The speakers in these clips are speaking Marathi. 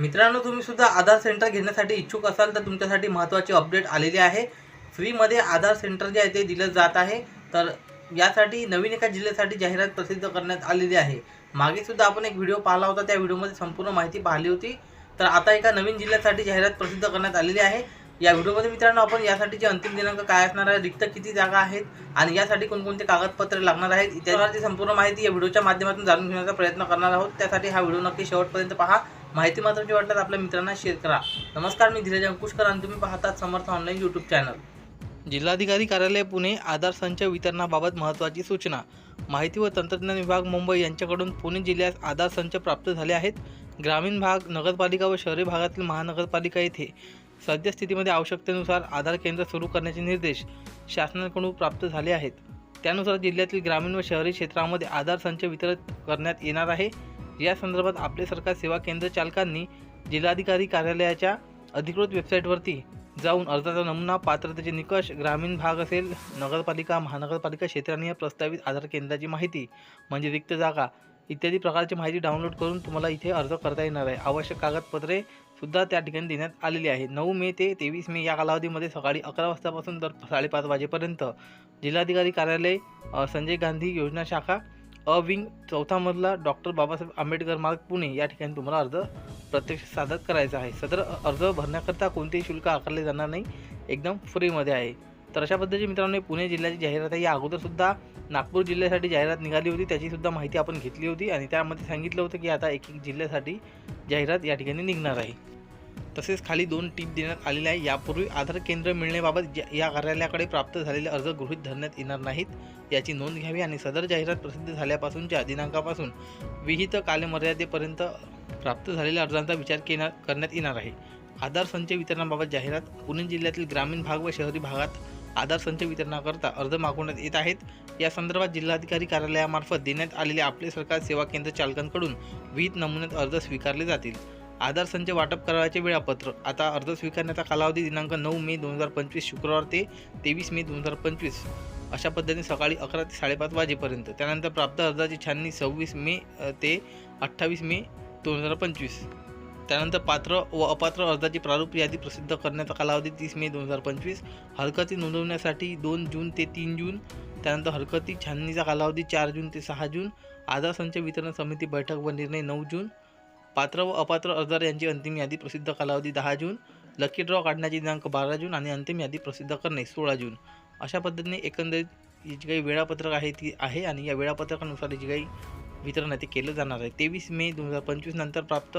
मित्रांनो तुम्ही सुद्धा आधार सेंटर घेण्यासाठी इच्छुक असाल तर तुमच्यासाठी महत्त्वाची अपडेट आलेली आहे. फ्रीमध्ये आधार सेंटर जे आहे ते दिलं जात आहे. तर यासाठी नवीन एका जिल्ह्यासाठी जाहिरात प्रसिद्ध करण्यात आलेली आहे. मागे सुद्धा आपण एक व्हिडिओ पाहिला होता त्या व्हिडिओमध्ये संपूर्ण माहिती पाहिली होती. तर आता एका नवीन जिल्ह्यासाठी जाहिरात प्रसिद्ध करण्यात आलेली आहे. या व्हिडिओमध्ये मित्रांनो आपण यासाठीचे अंतिम दिनांक काय असणार आहे रिक्त किती जागा आहेत आणि यासाठी कोणकोणते कागदपत्रे लागणार आहेत इत्यादी संपूर्ण माहिती या व्हिडिओच्या माध्यमातून जाणून घेण्याचा प्रयत्न करणार आहोत. त्यासाठी हा व्हिडिओ नक्की शेवटपर्यंत पहा. माहिती महत्त्वाची वाटल्यास आपल्या मित्रांना शेअर करा. नमस्कार मी धीरज अंकुशकर आणि तुम्ही पाहतात समर्थ ऑनलाईन यूट्यूब चॅनल जिल्हाधिकारी कार्यालय पुणे आधार संच वितरणाबाबत महत्त्वाची सूचना. माहिती व तंत्रज्ञान विभाग मुंबई यांच्याकडून पुणे जिल्ह्यात आधार संच प्राप्त झाले आहेत. ग्रामीण भाग नगरपालिका व शहरी भागातील महानगरपालिका येथे सद्यस्थितीमध्ये आवश्यकतेनुसार आधार केंद्र सुरू करण्याचे निर्देश शासनाकडून प्राप्त झाले आहेत. त्यानुसार जिल्ह्यातील ग्रामीण व शहरी क्षेत्रामध्ये आधार संच वितरित करण्यात येणार आहे. या संदर्भात आपले सरकार सेवा केंद्र चालकांनी जिल्हाधिकारी कार्यालयाच्या अधिकृत वेबसाईटवरती जाऊन अर्जाचा नमुना पात्रतेचे निकष ग्रामीण भाग असेल नगरपालिका महानगरपालिका क्षेत्राने प्रस्तावित आधार केंद्राची माहिती म्हणजे रिक्त जागा इत्यादी प्रकारची माहिती डाउनलोड करून तुम्हाला इथे अर्ज करता येणार आहे. आवश्यक कागदपत्रे सुद्धा त्या ठिकाणी देण्यात आलेली आहे. नऊ मे ते तेवीस मे या कालावधीमध्ये सकाळी अकरा वाजतापासून तर साडेपाच वाजेपर्यंत जिल्हाधिकारी कार्यालय संजय गांधी योजना शाखा अ विंग चौथा मधला डॉक्टर बाबासाहेब आंबेडकर मार्ग पुणे या ठिकाणी तुम्हाला अर्ज प्रत्यक्ष सादर करायचा आहे. सदर अर्ज भरण्याकरता कोणतेही शुल्क आकारले जाणार नाही. एकदम फ्रीमध्ये आहे. तर अशा पद्धतीने मित्रांनो पुणे जिल्ह्याची जाहिरात आहे. या अगोदरसुद्धा नागपूर जिल्ह्यासाठी जाहिरात निघाली होती. त्याचीसुद्धा माहिती आपण घेतली होती आणि त्यामध्ये सांगितलं होतं की आता एक एक जिल्ह्यासाठी जाहिरात या ठिकाणी निघणार आहे. तसेच खाली दोन टीप देण्यात आलेले आहे यापूर्वी आधार केंद्र मिळण्याबाबत ज्या- या कार्यालयाकडे प्राप्त झालेले अर्ज गृहीत धरण्यात येणार नाहीत. याची नोंद घ्यावी आणि सदर जाहिरात प्रसिद्ध झाल्यापासूनच्या दिनांकापासून विहित कालमर्यादेपर्यंत प्राप्त झालेल्या अर्जांचा विचार केला करण्यात येणार आहे. आधार संच वितरणाबाबत जाहिरात पुणे जिल्ह्यातील ग्रामीण भाग व शहरी भागात आधार संच वितरणाकरता अर्ज मागवण्यात येत आहेत. या संदर्भात जिल्हाधिकारी कार्यालयामार्फत देण्यात आलेले आपले सरकार सेवा केंद्र चालकांकडून विहित नमुन्यात अर्ज स्वीकारले जातील. आधार संच वाटप करावयाचे वेळापत्रक. आता अर्ज स्वीकारण्याचा कालावधी दिनांक नऊ मे दोन हजार पंचवीस शुक्रवार ते तेवीस मे दोन हजार पंचवीस. अशा पद्धतीने सकाळी अकरा ते साडेपाच वाजेपर्यंत. त्यानंतर प्राप्त अर्जाची छाननी सव्वीस मे ते अठ्ठावीस मे दोन हजार पंचवीस. त्यानंतर पात्र व अपात्र अर्जाची प्रारूप यादी प्रसिद्ध करण्याचा कालावधी तीस मे दोन हजार पंचवीस. हरकती नोंदवण्यासाठी दोन जून ते तीन जून. त्यानंतर हरकती छाननीचा कालावधी चार जून ते सहा जून. आधार संच वितरण समिती बैठक व निर्णय नऊ जून. पात्र व अपात्र अर्जदार यांची अंतिम यादी प्रसिद्ध कालावधी दहा जून लकी ड्रॉ काढण्याची दिनांक बारा जून आणि अंतिम यादी प्रसिद्ध करणे सोळा जून. अशा पद्धतीने एकंदरीत जी काही वेळापत्रक आहे ती आहे आणि या वेळापत्रकानुसार जी काही वितरण आहे ते केलं जाणार आहे. तेवीस मे दोन हजार पंचवीस नंतर प्राप्त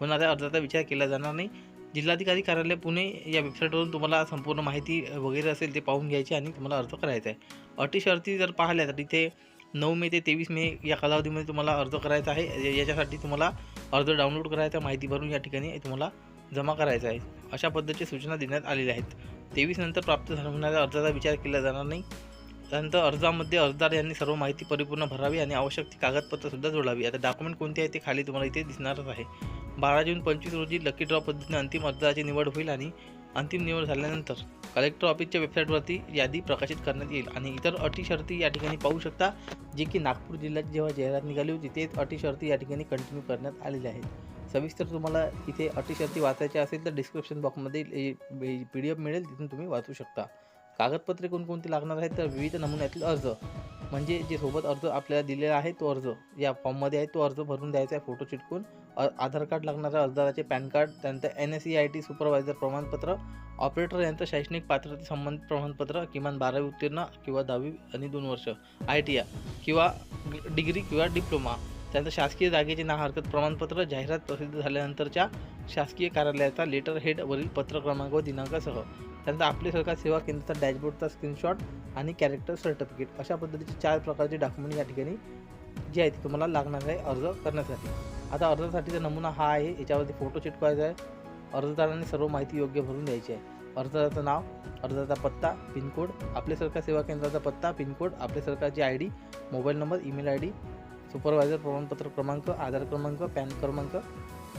होणाऱ्या अर्जाचा विचार केला जाणार नाही. जिल्हाधिकारी कार्यालय पुणे या वेबसाईटवरून तुम्हाला संपूर्ण माहिती वगैरे असेल ते पाहून घ्यायची आणि तुम्हाला अर्ज करायचा आहे. अटी शर्ती जर पाहिल्या तर इथे नऊ मे ते तेवीस मे या कालावधीमध्ये तुम्हाला अर्ज करायचा आहे. या- याच्यासाठी तुम्हाला अर्ज डाउनलोड करायचा माहिती भरून या ठिकाणी तुम्हाला जमा करायचा आहे. अशा पद्धतीच्या सूचना देण्यात आलेल्या आहेत. तेवीस नंतर प्राप्त होणाऱ्या अर्जाचा विचार केला जाणार नाही. त्यानंतर अर्जामध्ये अर्जदार यांनी सर्व माहिती परिपूर्ण भरावी आणि आवश्यक ती कागदपत्रसुद्धा जोडावी. आता डॉक्युमेंट कोणते आहे ते खाली तुम्हाला इथे दिसणारच आहे. बारा जून पंचवीस रोजी लकी ड्रॉ पद्धतीने अंतिम अर्जाची निवड होईल आणि अंतिम निवड झाल्यानंतर कलेक्टर ऑफिसच्या वेबसाईटवरती यादी प्रकाशित करण्यात येईल आणि इतर अटी शर्ती या ठिकाणी पाहू शकता जे की नागपूर जिल्ह्यात जेव्हा जाहिरात निघाली होती तेच अटी शर्ती या ठिकाणी कंटिन्यू करण्यात आलेल्या आहेत. सविस्तर तुम्हाला इथे अटी शर्ती वाचायच्या असेल तर डिस्क्रिप्शन बॉक्समध्ये पी डी एफ मिळेल तिथून तुम्ही वाचू शकता. कागदपत्रे कोणकोणती लागणार आहेत तर विविध नमुन्यातील अर्ज. म्हणजे जे सोबत अर्ज आपल्याला दिलेला आहे तो अर्ज. या फॉर्ममध्ये आहे तो अर्ज भरून द्यायचा आहे फोटो चिटकून आधार कार्ड लागणाऱ्या अर्जदाराचे पॅन कार्ड त्यानंतर N S C I T supervisor प्रमाणपत्र ऑपरेटर यांचं शैक्षणिक पात्रते संबंधित प्रमाणपत्र किमान बारावी उत्तीर्ण किंवा दहावी आणि दोन वर्ष. आय टी आय किंवा डिग्री किंवा डिप्लोमा त्यानंतर शासकीय जागेचे ना हरकत प्रमाणपत्र जाहिरात प्रसिद्ध झाल्यानंतरच्या शासकीय कार्यालयाचा लेटर हेडवरील पत्र क्रमांक व दिनांकासह. त्यानंतर आपले सरकार सेवा केंद्राचा डॅशबोर्डचा स्क्रीनशॉट आणि कॅरेक्टर सर्टिफिकेट अशा पद्धतीचे चार प्रकारचे डॉक्युमेंट या ठिकाणी जे आहे ते तुम्हाला लागणार आहे अर्ज करण्यासाठी. आता अर्जासाठीचा नमुना हा आहे याच्यावरती फोटो चिटकवायचा आहे. अर्जदाराने सर्व माहिती योग्य भरून द्यायची आहे. अर्जदाराचं नाव अर्जाचा पत्ता पिनकोड आपले सरकार सेवा केंद्राचा पत्ता पिनकोड आपले सरकारची I D mobile number email I D supervisor प्रमाणपत्र क्रमांक आधार क्रमांक पॅन क्रमांक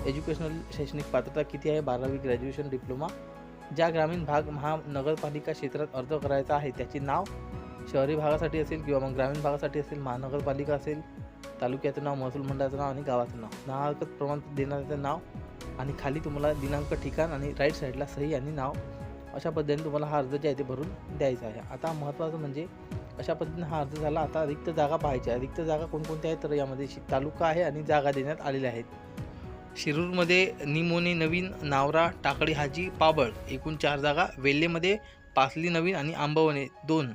एज्युकेशनल शैक्षणिक पात्रता किती आहे बारावी ग्रॅज्युएशन डिप्लोमा ज्या ग्रामीण भाग महानगरपालिका क्षेत्रात अर्ज करायचा आहे त्याचे नाव शहरी भागासाठी असेल किंवा मग ग्रामीण भागासाठी असेल महानगरपालिका असेल तालुक्याचं नाव महसूल मंडळाचं नाव आणि गावाचं नाव. नाव प्रमाणपत्र देणाऱ्याचं नाव आणि खाली तुम्हाला दिनांक ठिकाण आणि राईट साईडला सही आणि नाव अशा पद्धतीने तुम्हाला हा अर्ज जे आहे ते भरून द्यायचा आहे. आता महत्त्वाचं म्हणजे अशा पद्धतीने हा अर्ज झाला. आता रिक्त जागा पाहायच्या रिक्त जागा कोणकोणत्या आहेत? तर यामध्ये शि- तालुका आहे आणि जागा देण्यात आलेल्या आहेत. शिरूरमध्ये निमोने नवीन नावरा टाकळी हाजी पाबळ एकूण चार जागा. वेल्हेमध्ये पासली नवीन आणि आंबवणे दोन.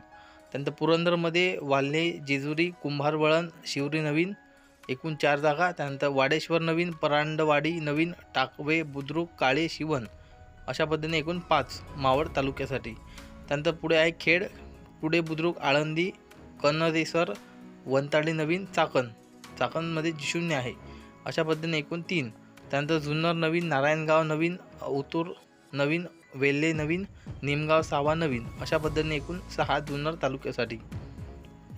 त्यानंतर पुरंदरमध्ये वाल्हे जेजुरी कुंभारवळण शिवरी नवीन एकूण चार जागा. त्यानंतर वाडेश्वर नवीन परांडवाडी नवीन टाकवे बुद्रुक काळे शिवन अशा पद्धतीने एकूण पाच मावळ तालुक्यासाठी. त्यानंतर पुढे आहे खेड. पुढे बुद्रुक आळंदी कन्नरेसर वंताळी नवीन चाकण. चाकणमध्ये शून्य आहे. अशा पद्धतीने एकूण तीन. त्यानंतर जुन्नर नवीन नारायणगाव नवीन उतूर नवीन वेल्हे नवीन निमगाव सावा नवीन. अशा पद्धतीने एकूण सहा जुन्नर तालुक्यासाठी.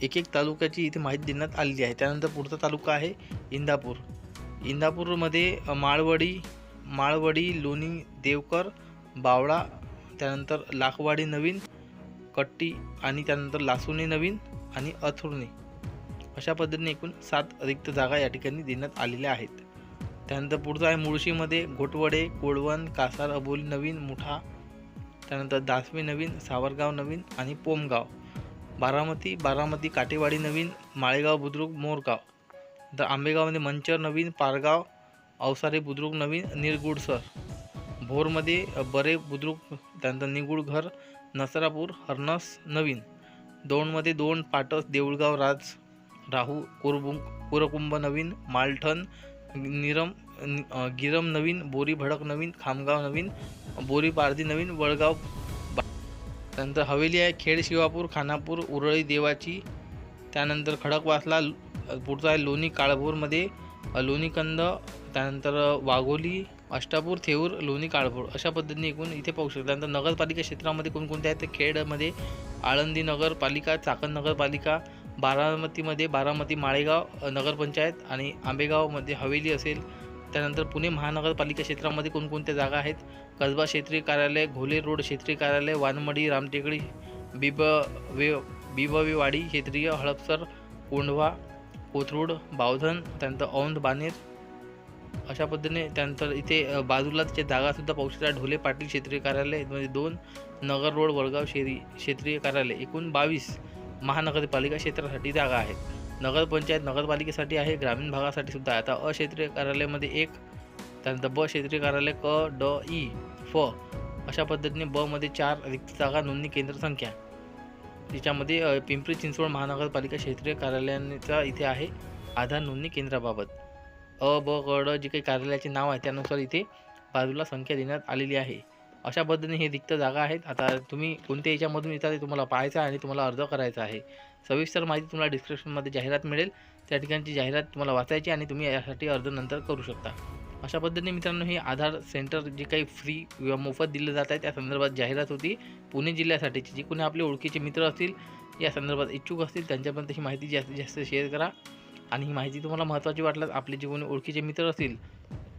एक एक तालुक्याची इथे माहिती देण्यात आलेली आहे. त्यानंतर पुढचा तालुका आहे इंदापूर. इंदापूरमध्ये माळवडी माळवडी लोणी देवकर बावळा त्यानंतर लाखवाडी नवीन कट्टी आणि त्यानंतर लासुणे नवीन आणि अथुर्णे अशा पद्धतीने एकूण सात रिक्त जागा या ठिकाणी देण्यात आलेल्या आहेत. त्यानंतर पुढचं आहे मुळशीमध्ये घोटवडे कोळवण कासार अबोली नवीन मुठा त्यानंतर दासवे नवीन सावरगाव नवीन आणि पोमगाव. बारामती बारामती काटेवाडी नवीन माळेगाव बुद्रुक मोरगाव. तर आंबेगावमध्ये मंचर नवीन पारगाव अवसारे बुद्रुक नवीन निरगुडसर. भोरमध्ये बरे बुद्रुक त्यानंतर निगुडघर नसरापूर हरनस नवीन. दोनमध्ये दोन पाटस देऊळगाव राज राहू कुरबुंक कुरकुंभ नवीन मालठण निरम गिरम नवीन बोरी भडक नवीन खामगाव नवीन बोरी पारधी नवीन वळगाव त्यानंतर हवेली आहे खेड शिवापूर खानापूर उरळी देवाची त्यानंतर खडकवासला पुढचा आहे लोणी काळभोरमध्ये लोणीकंद त्यानंतर वाघोली अष्टापूर थेऊर लोणी काळभोर अशा पद्धतीने एकूण इथे पाहू शकता. त्यानंतर नगरपालिका क्षेत्रामध्ये कोणकोणते आहेत? तर खेडमध्ये आळंदी नगरपालिका चाकण नगरपालिका बारामतीमध्ये बारामती माळेगाव नगरपंचायत आणि आंबेगावमध्ये हवेली असेल. त्यानंतर पुणे महानगरपालिका क्षेत्रामध्ये कोणकोणत्या जागा आहेत? कसबा क्षेत्रीय कार्यालय घोले रोड क्षेत्रीय कार्यालय वानमडी रामटेकडी बिब वे बिबवेवाडी क्षेत्रीय हडपसर कोंढवा कोथरूड बावधन त्यानंतर औंध बानेर अशा पद्धतीने त्यानंतर इथे बाजूला त्याच्या जागासुद्धा पाहू शकता ढोले पाटील क्षेत्रीय कार्यालय म्हणजे दोन नगर रोड वडगाव शेरी क्षेत्रीय कार्यालय एकूण बावीस महानगरपालिका क्षेत्रासाठी जागा आहेत. नगरपंचायत नगरपालिकेसाठी आहे ग्रामीण भागासाठी सुद्धा आहे. आता अ क्षेत्रीय कार्यालयामध्ये एक त्यानंतर ब क्षेत्रीय कार्यालय क ड ई फ अशा पद्धतीने ब मध्ये चार रिक्त जागा नोंदणी केंद्र संख्या. तिच्यामध्ये पिंपरी चिंचवड महानगरपालिका क्षेत्रीय कार्यालयाचा इथे आहे आधार नोंदणी केंद्राबाबत. अ ब ग ड जे काही कार्यालयाचे नाव आहे त्यानुसार इथे बाजूला संख्या देण्यात आलेली आहे. अशा पद्धतीने हे रिक्त जागा आहेत. आता तुम्ही कोणत्या याच्यामधून येतात ते तुम्हाला पाहायचं आहे आणि तुम्हाला अर्ज करायचा आहे. सविस्तर माहिती तुम्हाला डिस्क्रिप्शनमध्ये जाहिरात मिळेल. त्या ठिकाणची जाहिरात तुम्हाला वाचायची आणि तुम्ही यासाठी अर्ज नंतर करू शकता. अशा पद्धतीने मित्रांनो हे आधार सेंटर जे काही फ्री किंवा मोफत दिलं जात आहे त्या संदर्भात जाहिरात होती. पुणे जिल्ह्यासाठीची जी कोणी आपले ओळखीचे मित्र असतील या संदर्भात इच्छुक असतील त्यांच्यापर्यंत ही माहिती जास्तीत जास्त शेअर करा. आणि ही माहिती तुम्हाला महत्त्वाची वाटल्यास आपले जे कोणी ओळखीचे मित्र असतील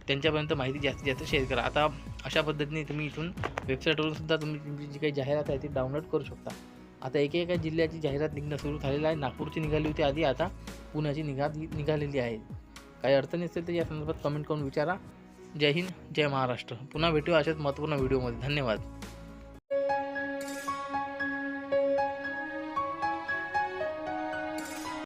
त्यांच्यापर्यंत माहिती जास्तीत जास्त शेअर करा. आता अशा पद्धतीने तुम्ही इथून वेबसाईटवरून सुद्धा तुम्ही तुमची जी काही जाहिरात आहे ती डाउनलोड करू शकता. आता एका एका जिल्ह्याची जाहिरात निघणं सुरू झालेलं आहे. नागपूरची निघाली होती आधी आता पुण्याची निघा निघालेली आहे. काही अडचणी असेल तर या संदर्भात कमेंट करून विचारा. जय हिंद जय महाराष्ट्र. पुन्हा भेटू अशाच महत्त्वपूर्ण व्हिडिओमध्ये धन्यवाद.